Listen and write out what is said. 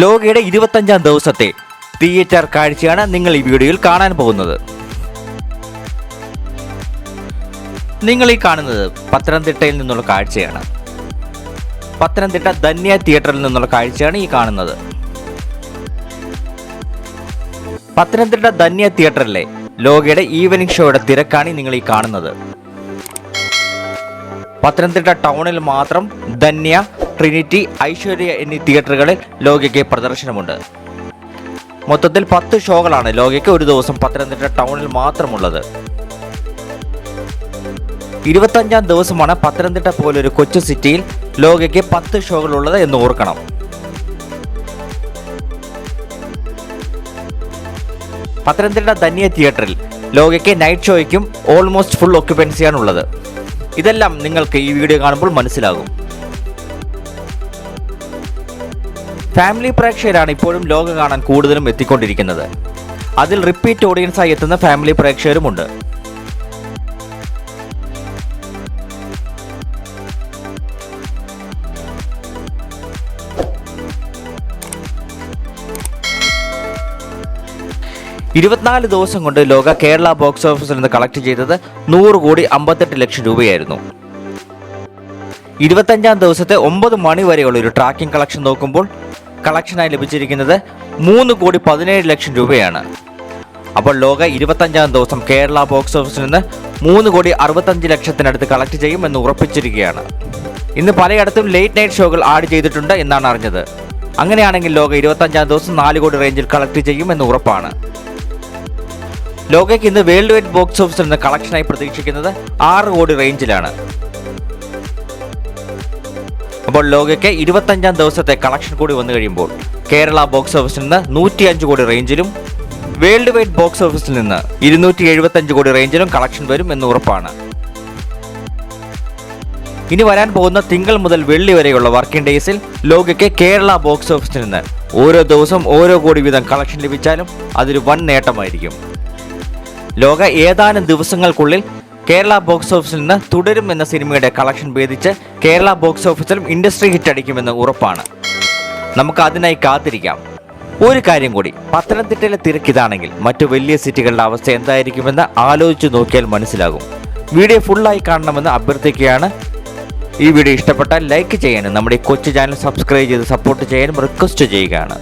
ലോകയുടെ ഇരുപത്തഞ്ചാം ദിവസത്തെ തിയേറ്റർ കാഴ്ചയാണ് നിങ്ങൾ ഈ വീഡിയോയിൽ കാണാൻ പോകുന്നത്. നിങ്ങൾ ഈ കാണുന്നത് പത്തനംതിട്ടയിൽ നിന്നുള്ള കാഴ്ചയാണ്. പത്തനംതിട്ട ധന്യ തിയേറ്ററിൽ നിന്നുള്ള കാഴ്ചയാണ് ഈ കാണുന്നത്. പത്തനംതിട്ട ധന്യ തിയേറ്ററിലെ ലോകയുടെ ഈവനിങ് ഷോയുടെ തിരക്കാണ് നിങ്ങൾ ഈ കാണുന്നത്. പത്തനംതിട്ട ടൗണിൽ മാത്രം ധന്യ ട്രിനിറ്റി ഐശ്വര്യ എന്നീ തിയേറ്ററുകളിൽ ലോകയ്ക്ക് പ്രദർശനമുണ്ട്. മൊത്തത്തിൽ പത്ത് ഷോകളാണ് ലോകയ്ക്ക് ഒരു ദിവസം പത്തനംതിട്ട ടൗണിൽ മാത്രമുള്ളത്. ഇരുപത്തഞ്ചാം ദിവസമാണ് പത്തനംതിട്ട പോലൊരു കൊച്ചു സിറ്റിയിൽ ലോകയ്ക്ക് പത്ത് ഷോകളുള്ളത് എന്ന് ഓർക്കണം. പത്തനംതിട്ട ധന്യ തിയേറ്ററിൽ ലോകയ്ക്ക് നൈറ്റ് ഷോയ്ക്കും ഓൾമോസ്റ്റ് ഫുൾ ഓക്യുപ്പൻസിയാണുള്ളത് ഇതെല്ലാം നിങ്ങൾക്ക് ഈ വീഡിയോ കാണുമ്പോൾ മനസ്സിലാകും. ഫാമിലി പ്രേക്ഷകരാണ് ഇപ്പോഴും ലോക കാണാൻ കൂടുതലും എത്തിക്കൊണ്ടിരിക്കുന്നത്. അതിൽ റിപ്പീറ്റ് ഓഡിയൻസായി എത്തുന്ന ഫാമിലി പ്രേക്ഷകരുമുണ്ട്. ഇരുപത്തിനാല് ദിവസം കൊണ്ട് ലോക കേരള ബോക്സ് ഓഫീസിൽ നിന്ന് കളക്ട് ചെയ്തത് നൂറ് കോടി അമ്പത്തെട്ട് ലക്ഷം രൂപയായിരുന്നു. ഇരുപത്തഞ്ചാം ദിവസത്തെ ഒമ്പത് മണി വരെയുള്ള ഒരു ട്രാക്കിംഗ് കളക്ഷൻ നോക്കുമ്പോൾ കളക്ഷനായി ലഭിച്ചിരിക്കുന്നത് മൂന്ന് കോടി പതിനേഴ് ലക്ഷം രൂപയാണ്. അപ്പോൾ ലോക ഇരുപത്തഞ്ചാം ദിവസം കേരള ബോക്സ് ഓഫീസിൽ നിന്ന് മൂന്ന് കോടി അറുപത്തഞ്ച് ലക്ഷത്തിനടുത്ത് കളക്ട് ചെയ്യും എന്ന് ഉറപ്പിച്ചിരിക്കുകയാണ്. ഇന്ന് പലയിടത്തും ലേറ്റ് നൈറ്റ് ഷോകൾ ആഡ് ചെയ്തിട്ടുണ്ട് എന്നാണ് അറിഞ്ഞത്. അങ്ങനെയാണെങ്കിൽ ലോക ഇരുപത്തഞ്ചാം ദിവസം നാല് കോടി റേഞ്ചിൽ കളക്ട് ചെയ്യും എന്ന് ഉറപ്പാണ്. ലോകയ്ക്ക് ഇന്ന് വേൾഡ് വൈഡ് ബോക്സ് ഓഫീസിൽ നിന്ന് കളക്ഷനായി പ്രതീക്ഷിക്കുന്നത് ആറ് കോടി റേഞ്ചിലാണ്. അപ്പോൾ ലോകയ്ക്ക് ഇരുപത്തഞ്ചാം ദിവസത്തെ കളക്ഷൻ കൂടി വന്നു കഴിയുമ്പോൾ കേരള ബോക്സ് ഓഫീസിൽ നിന്ന് നൂറ്റി അഞ്ച് കോടി റേഞ്ചിലും വേൾഡ് വൈഡ് ബോക്സ് ഓഫീസിൽ നിന്ന് ഇരുന്നൂറ്റി എഴുപത്തഞ്ച് കോടി റേഞ്ചിലും കളക്ഷൻ വരും എന്ന് ഉറപ്പാണ്. ഇനി വരാൻ പോകുന്ന തിങ്കൾ മുതൽ വെള്ളി വരെയുള്ള വർക്കിംഗ് ഡേയ്സിൽ ലോകയ്ക്ക് കേരള ബോക്സ് ഓഫീസിൽ നിന്ന് ഓരോ ദിവസം ഓരോ കോടി വീതം കളക്ഷൻ ലഭിച്ചാലും അതൊരു വൻ നേട്ടമായിരിക്കും. ലോക ഏതാനും ദിവസങ്ങൾക്കുള്ളിൽ കേരള ബോക്സ് ഓഫീസിൽ നിന്ന് തുടരും എന്ന സിനിമയുടെ കളക്ഷൻ ഭേദിച്ച് കേരള ബോക്സ് ഓഫീസിലും ഇൻഡസ്ട്രി ഹിറ്റ് അടിക്കുമെന്ന് ഉറപ്പാണ്. നമുക്ക് അതിനായി കാത്തിരിക്കാം. ഒരു കാര്യം കൂടി പത്തനംതിട്ടയിലെ തിരക്കിതാണെങ്കിൽ മറ്റു വലിയ സിറ്റികളുടെ അവസ്ഥ എന്തായിരിക്കുമെന്ന് ആലോചിച്ചു നോക്കിയാൽ മനസ്സിലാകും. വീഡിയോ ഫുള്ളായി കാണണമെന്ന് അഭ്യർത്ഥിക്കുകയാണ്. ഈ വീഡിയോ ഇഷ്ടപ്പെട്ടാൽ ലൈക്ക് ചെയ്യാനും നമ്മുടെ ഈ കൊച്ചു ചാനൽ സബ്സ്ക്രൈബ് ചെയ്ത് സപ്പോർട്ട് ചെയ്യാനും റിക്വസ്റ്റ് ചെയ്യുകയാണ്.